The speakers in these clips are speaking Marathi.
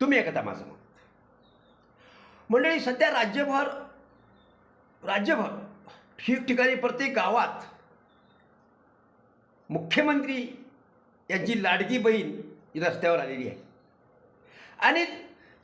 तुम्ही ऐकता माझं मत. मंडळी सध्या राज्यभर राज्यभर ठिकठिकाणी प्रत्येक गावात मुख्यमंत्री यांची लाडकी बहीण ही रस्त्यावर आलेली आहे. आणि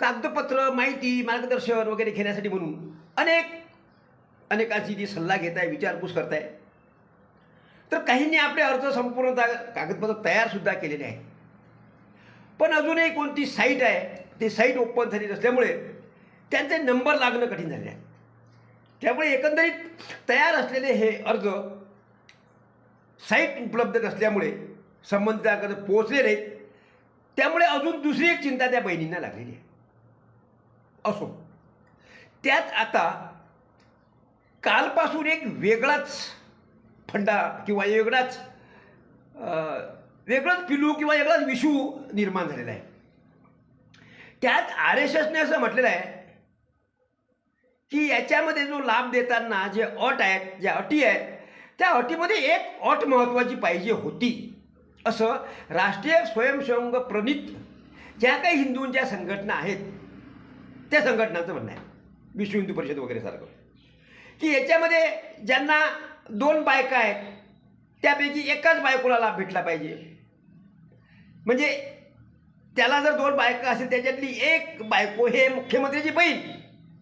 कागदपत्र माहिती मार्गदर्शन वगैरे घेण्यासाठी म्हणून अनेक अनेकांची जी सल्ला घेत आहे विचारपूस करताय तर काहींनी आपले अर्ज संपूर्ण कागदपत्र तयारसुद्धा केलेले आहे पण अजूनही कोणती साईट आहे ती साईट ओपन झाली नसल्यामुळे त्यांचे नंबर लागणं कठीण झाले आहे त्यामुळे एकंदरीत तयार असलेले हे अर्ज साईट उपलब्ध नसल्यामुळे संबंधितांकडे पोहोचले नाहीत. त्यामुळे अजून दुसरी एक चिंता त्या बहिणींना लागलेली आहे. असो. त्यात आता कालपासून एक वेगळाच फंडा किंवा वेगळाच वेगळंच पिलू किंवा वेगळाच विषू निर्माण झालेला आहे. त्यात आर एस एसने असं म्हटलेलं आहे की याच्यामध्ये जो लाभ देताना जे अट आहेत ज्या अटी आहेत त्या अटीमध्ये एक अट महत्त्वाची पाहिजे होती. असं राष्ट्रीय स्वयंसेवक प्रणित ज्या काही हिंदूंच्या संघटना आहेत त्या संघटनांचं म्हणणं आहे. विश्व हिंदू परिषद वगैरे सारखं. की याच्यामध्ये ज्यांना दोन बायका आहेत त्यापैकी एकाच बायकोला लाभ भेटला पाहिजे. म्हणजे त्याला जर दोन बायका असेल त्याच्यातली एक बायको हे मुख्यमंत्र्याची बहीण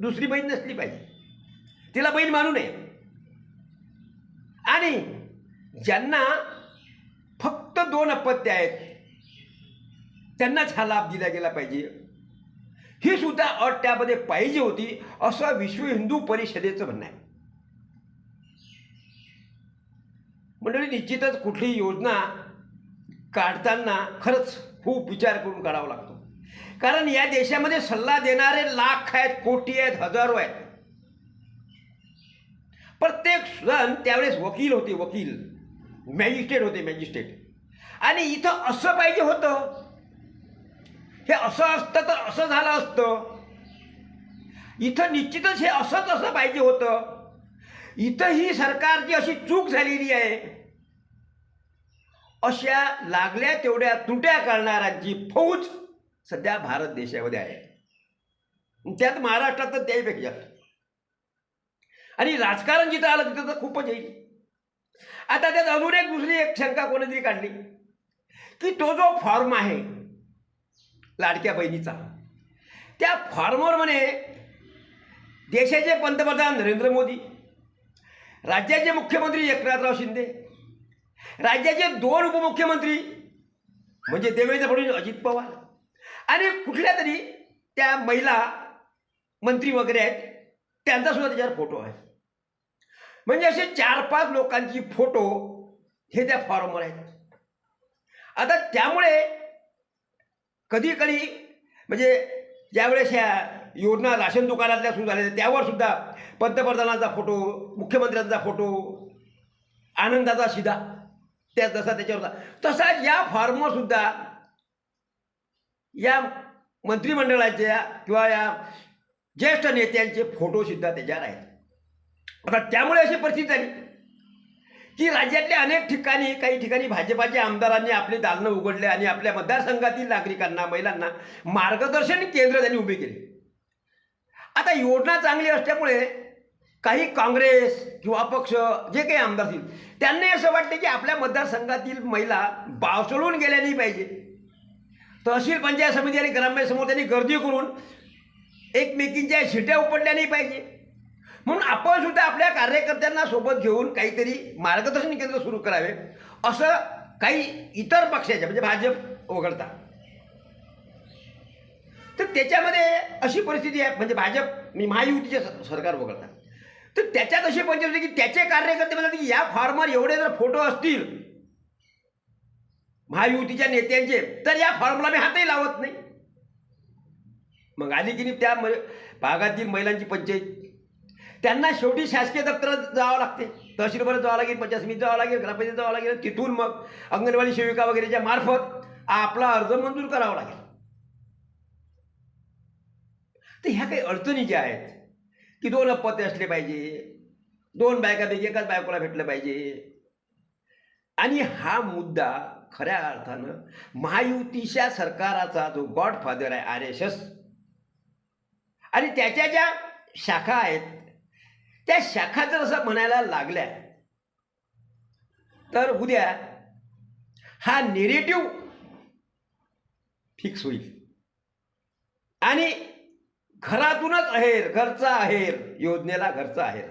दुसरी बहीण नसली पाहिजे. तिला बहीण मानू नये. आणि ज्यांना फक्त दोन अपत्य आहेत त्यांनाच हा लाभ दिला गेला पाहिजे. ही सुद्धा अट त्यामध्ये पाहिजे होती असं विश्व हिंदू परिषदेचं म्हणणं आहे. मंडळी निश्चितच कुठली योजना काढताना खरंच खूप विचार करून करावा लागतो. कारण या देशामध्ये सल्ला देणारे लाख आहेत कोटी आहेत हजारो आहेत. प्रत्येक जण त्यावेळेस वकील होते वकील. मॅजिस्ट्रेट होते मॅजिस्ट्रेट. आणि इथं असं पाहिजे होतं. हे असं असतं तर असं झालं असतं. इथं निश्चितच हे असंच असं पाहिजे होतं. इथं ही सरकारची अशी चूक झालेली आहे. अशा लागल्या तेवढ्या तुट्या करणाऱ्यांची फौज सध्या भारत देशामध्ये आहे. त्यात महाराष्ट्रात तर त्याहीपेक्षा आणि राजकारण जिथं आलं तिथं तर खूपच येईल. आता त्यात अजून एक दुसरी एक शंका कोणीतरी काढली? की तो जो फॉर्म आहे लाडक्या बहिणीचा त्या फॉर्मवर म्हणे देशाचे पंतप्रधान नरेंद्र मोदी राज्याचे मुख्यमंत्री एकनाथराव शिंदे राज्याचे दोन उपमुख्यमंत्री म्हणजे देवेंद्र फडणवीस अजित पवार. आणि कुठल्या तरी त्या महिला मंत्री वगैरे आहेत त्यांचा सुद्धा त्याच्यावर फोटो आहे. म्हणजे असे चार पाच लोकांची फोटो हे त्या फॉर्मवर आहेत. आता त्यामुळे कधी कधी म्हणजे ज्यावेळेस ह्या योजना राशन दुकानातल्या सुरू झाल्या त्यावर सुद्धा पंतप्रधानांचा फोटो मुख्यमंत्र्यांचा फोटो आनंदाचा शिदा. त्या जसा त्याच्यावर तसा या फॉर्मवर सुद्धा या मंत्रिमंडळाच्या किंवा या ज्येष्ठ नेत्यांचे फोटोसुद्धा त्याच्यावर आहेत. आता त्यामुळे अशी परिस्थिती झाली. की राज्यातल्या अनेक ठिकाणी काही ठिकाणी भाजपाच्या आमदारांनी आपले दालनं उघडले आणि आपल्या मतदारसंघातील नागरिकांना महिलांना मार्गदर्शन केंद्र त्यांनी उभे केले. आता योजना चांगली असल्यामुळे काही काँग्रेस किंवा अपक्ष जे काही आमदार असतील त्यांना असं वाटते की आपल्या मतदारसंघातील महिला बावसळून गेल्या नाही पाहिजे. तहसील पंचायत समिती आणि ग्रामसमोर त्यांनी गर्दी करून एकमेकींच्या शिट्या उपडल्या नाही पाहिजे. म्हणून आपण सुद्धा आपल्या कार्यकर्त्यांना सोबत घेऊन काहीतरी मार्गदर्शन केंद्र सुरू करावे असं काही इतर पक्षाच्या म्हणजे भाजप वगळता. तर त्याच्यामध्ये अशी परिस्थिती आहे म्हणजे भाजप मी महायुतीचे स- सरकार वगळता. तर त्याच्यात अशी पंचायत होते की त्याचे कार्यकर्ते म्हणतात की या फॉर्मवर एवढे जर फोटो असतील महायुतीच्या नेत्यांचे तर या फॉर्मला मी हातही लावत नाही. मग आली की नाही त्या म- भागातील महिलांची पंचायत. त्यांना शेवटी शासकीय दप्तरात जावं लागते. तहसीलपर्यंत जावं लागेल पंचायत समितीत जावं लागेल ग्रामपंचायत जावं लागेल तिथून मग अंगणवाडी सेविका वगैरेच्या मार्फत आपला अर्ज मंजूर करावा लागेल. तर ह्या काही अडचणी ज्या आहेत की दोन अपत्य असले पाहिजे. दोन बायकापैकी एकाच बायकोला भेटलं पाहिजे. आणि हा मुद्दा खऱ्या अर्थानं महायुतीच्या सरकाराचा जो गॉडफादर आहे आर एस एस आणि त्याच्या ज्या शाखा आहेत त्या शाखा जर असं म्हणायला लागल्या तर उद्या हा नेरेटिव्ह फिक्स होईल. आणि घरातूनच आहेर घरचा आहेर योजनेला घरचा आहेर.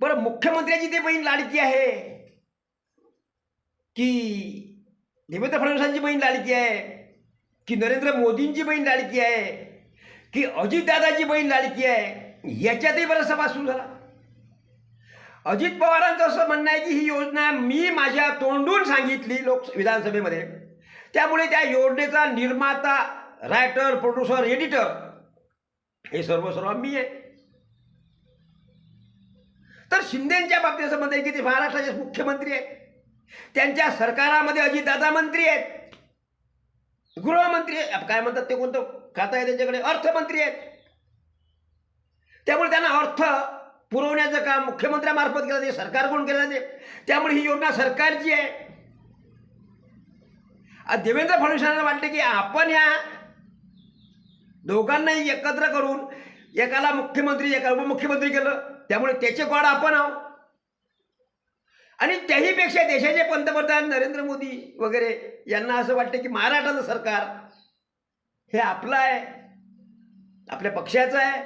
बरं मुख्यमंत्र्याची ती बहीण लाडकी आहे. की देवेंद्र फडणवीसांची बहीण लाडकी आहे. की नरेंद्र मोदींची बहीण लाडकी आहे. की अजितदादाची बहीण लाडकी आहे. याच्यातही बराचसा वाद सुरू झाला. अजित पवारांचं असं म्हणणं आहे की ही योजना मी माझ्या तोंडून सांगितली लोक विधानसभेमध्ये. त्यामुळे त्या योजनेचा निर्माता रायटर प्रोड्युसर एडिटर हे सर्व सर्व मी आहे. तर शिंदेच्या बाबतीत असं म्हणत आहे की ते महाराष्ट्राचे मुख्यमंत्री आहेत. त्यांच्या सरकारामध्ये अजितदादा मंत्री आहेत. गृहमंत्री आहे. काय म्हणतात ते कोणतं? खाता आहे त्यांच्याकडे? अर्थमंत्री आहेत. त्यामुळे त्यांना अर्थ पुरवण्याचं काम मुख्यमंत्र्यामार्फत केलं जाते सरकारकडून केलं जाते. त्यामुळे ही योजना सरकारची आहे. देवेंद्र फडणवीसांना वाटते की आपण या दोघांनाही एकत्र करून एकाला मुख्यमंत्री एका उपमुख्यमंत्री केलं. त्यामुळे त्याचे गॉड आपण आहो आणि त्याहीपेक्षा देशाचे पंतप्रधान नरेंद्र मोदी वगैरे यांना असं वाटतं की महाराष्ट्राचं सरकार हे आपलं आहे आपल्या पक्षाचं आहे.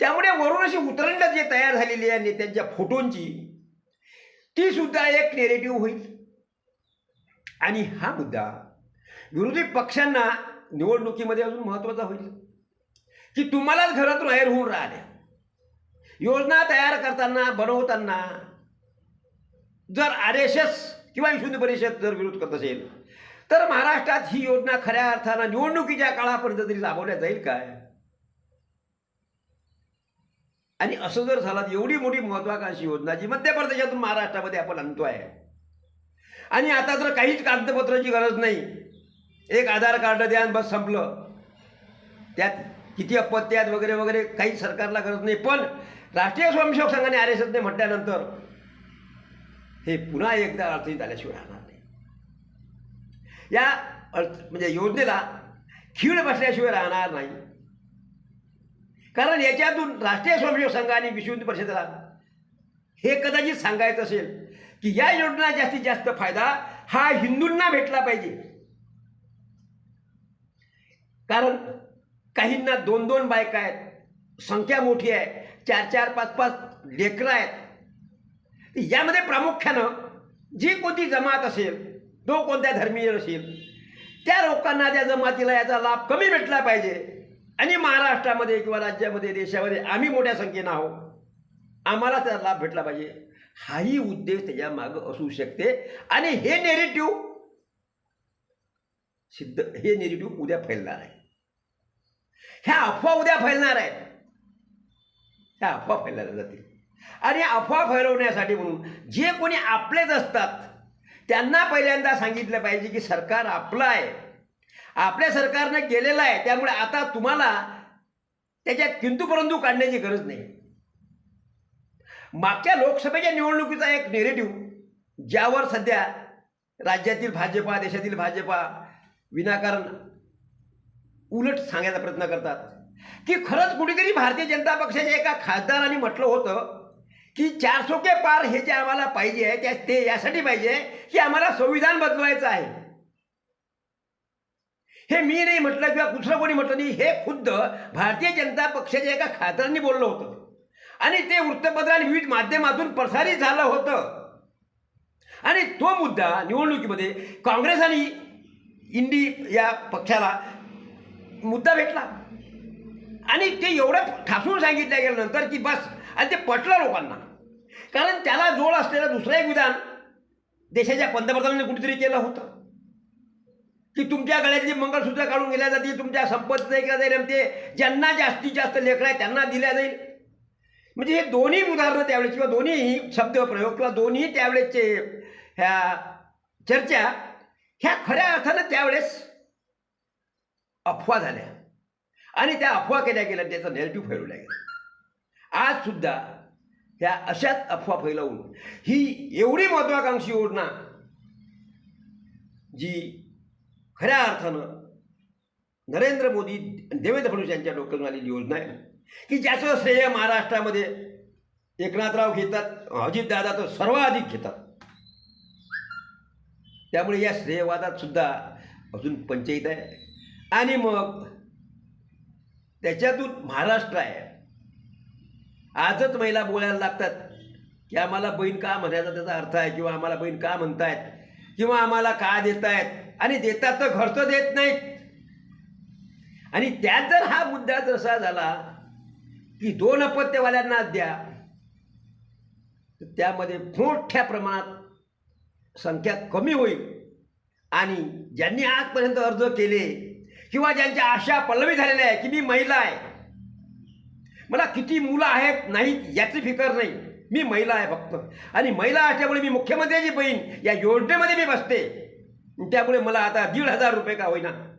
त्यामुळे वरून अशी उतरंड जे तयार झालेली आहे नेत्यांच्या फोटोंची ती सुद्धा एक नेरेटिव्ह होईल. आणि हा मुद्दा विरोधी पक्षांना निवडणुकीमध्ये अजून महत्त्वाचा होईल. की तुम्हालाच घरातून बाहेर होऊन राहिल्या योजना तयार करताना बनवताना जर आर एस एस किंवा विश्व परिषद जर विरोध करत असेल तर महाराष्ट्रात ही योजना खऱ्या अर्थानं निवडणुकीच्या काळापर्यंत तरी राबवल्या जाईल काय? आणि असं जर झालं तर एवढी मोठी महत्वाकांक्षी योजना जी मध्य प्रदेशातून महाराष्ट्रामध्ये आपण आणतो आहे आणि आता तर काहीच कागदपत्राची गरज नाही. एक आधार कार्ड द्या आणि बस संपलं. त्यात किती अपत्य आहेत वगैरे वगैरे काही सरकारला गरज नाही. पण राष्ट्रीय स्वयंसेवक संघाने आर एस एसने म्हटल्यानंतर हे पुन्हा एकदा अडचणीत आल्याशिवाय राहणार नाही. या अर्थ म्हणजे योजनेला खीळ बसल्याशिवाय राहणार नाही. कारण याच्यातून राष्ट्रीय स्वयंसेवक संघ आणि विश्व हिंदू परिषदेला हे कदाचित सांगायचं असेल की या योजना जास्तीत जास्त फायदा हा हिंदूंना भेटला पाहिजे. कारण काहींना दोन दोन बायका आहेत संख्या मोठी आहे चार चार पाच पाच लेकरं आहेत. यामध्ये प्रामुख्यानं जी कोणती जमात असेल तो कोणत्या धर्मीय असेल त्या लोकांना त्या जमातीला याचा लाभ कमी भेटला पाहिजे. आणि महाराष्ट्रामध्ये किंवा राज्यामध्ये देशामध्ये आम्ही मोठ्या संख्येनं आहोत. आम्हाला त्याचा लाभ भेटला पाहिजे. हाही उद्देश त्याच्या मागं असू शकते. आणि हे नेरेटिव्ह सिद्ध हे नेरेटिव्ह उद्या फैलणार आहे. ह्या अफवा उद्या फैलणार आहेत. ह्या अफवा फैलायला जातील. आणि अफवा फैलवण्यासाठी म्हणून जे कोणी आपलेच असतात त्यांना पहिल्यांदा सांगितलं पाहिजे की सरकार आपलं आहे. आपल्या सरकारनं केलेलं आहे. त्यामुळे आता तुम्हाला त्याच्यात किंतू परंतु काढण्याची गरज नाही. मागच्या लोकसभेच्या निवडणुकीचा एक निरेटिव्ह ज्यावर सध्या राज्यातील भाजपा देशातील भाजपा विनाकारण उलट सांगायचा प्रयत्न करतात. की खरंच कुठेतरी भारतीय जनता पक्षाच्या एका खासदारांनी म्हटलं होतं की चारसो के पार हे जे आम्हाला पाहिजे त्या ते यासाठी पाहिजे की आम्हाला संविधान बदलवायचं आहे. हे मी नाही म्हटलं किंवा दुसरं कोणी म्हटलं नाही हे खुद्द भारतीय जनता पक्षाच्या एका खासदारांनी बोललं होतं. आणि ते वृत्तपत्र आणि विविध माध्यमातून प्रसारित झालं होतं. आणि तो मुद्दा निवडणुकीमध्ये काँग्रेस आणि इंडी या पक्षाला मुद्दा भेटला. आणि ते एवढं ठासून सांगितलं गेल्यानंतर की बस आणि ते पटलं लोकांना. कारण त्याला जोड असलेलं दुसरं एक विधान देशाच्या पंतप्रधानांनी कुठेतरी केलं होतं. की तुमच्या गळ्यातली मंगळसूत्र काढून गेल्या जातील तुमच्या संपत्ती केलं जाईल आणि ते ज्यांना जास्तीत जास्त लेकरं आहे त्यांना दिल्या जाईल. म्हणजे हे दोन्ही उदाहरणं त्यावेळेस किंवा दोन्ही शब्दप्रयोग किंवा दोन्ही त्यावेळेसचे ह्या चर्चा ह्या खऱ्या अर्थानं त्यावेळेस अफवा झाल्या. आणि त्या अफवा केल्या गेल्या त्याचा नेगेटिव्ह फैलवल्या गेला आज सुद्धा ह्या अशाच अफवा फैलावून ही एवढी महत्वाकांक्षी योजना जी खऱ्या अर्थानं नरेंद्र मोदी देवेंद्र फडणवीस यांच्या डोक्यातून आलेली योजना आहे की ज्याचं श्रेय महाराष्ट्रामध्ये एकनाथराव घेतात अजितदादा तर सर्वाधिक घेतात. त्यामुळे या श्रेयवादात सुद्धा अजून पंचायत आहे. आणि मग त्याच्यातून महाराष्ट्र आहे. आजच महिला बोलायला लागतात की आम्हाला बहीण का म्हणायचा त्याचा अर्थ आहे किंवा आम्हाला बहीण का म्हणतायत किंवा आम्हाला का देत आहेत आणि देतात तर खर्च देत नाहीत. आणि त्यात जर हा मुद्दा जसा झाला की दोन अपत्यवाल्यांना द्या तर त्यामध्ये मोठ्या प्रमाणात संख्या कमी होईल. आणि ज्यांनी आजपर्यंत अर्ज केले किंवा ज्यांच्या आशा पल्लवी झालेल्या आहे की मी महिला आहे. मला किती मुलं आहेत नाहीत याची फिकर नाही. मी महिला आहे फक्त. आणि महिला असल्यामुळे मी मुख्यमंत्र्याची बहीण या योजनेमध्ये मी बसते. त्यामुळे मला आता दीड हजार रुपये का होईना.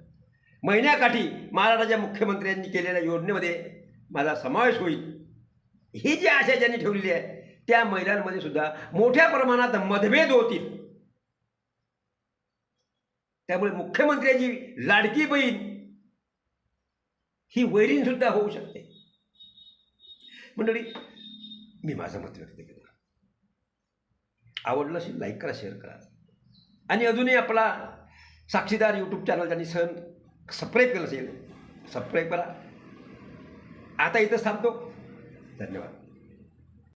महिन्याकाठी महाराष्ट्राच्या मुख्यमंत्र्यांनी केलेल्या योजनेमध्ये माझा समावेश होईल. ही जी आशा ज्यांनी ठेवलेली आहे त्या महिलांमध्ये सुद्धा मोठ्या प्रमाणात मतभेद होतील. त्यामुळे मुख्यमंत्र्याची लाडकी बहीण ही वैरीण सुद्धा होऊ शकते. मंडळी मी माझं मत व्यक्त केलं. आवडलं असेल लाईक करा शेअर करा. आणि अजूनही आपला साक्षीदार यूट्यूब चॅनल ज्यांनी सण सबस्क्राईब केलं असेल सबस्क्राईब करा. आता इथंच थांबतो. धन्यवाद.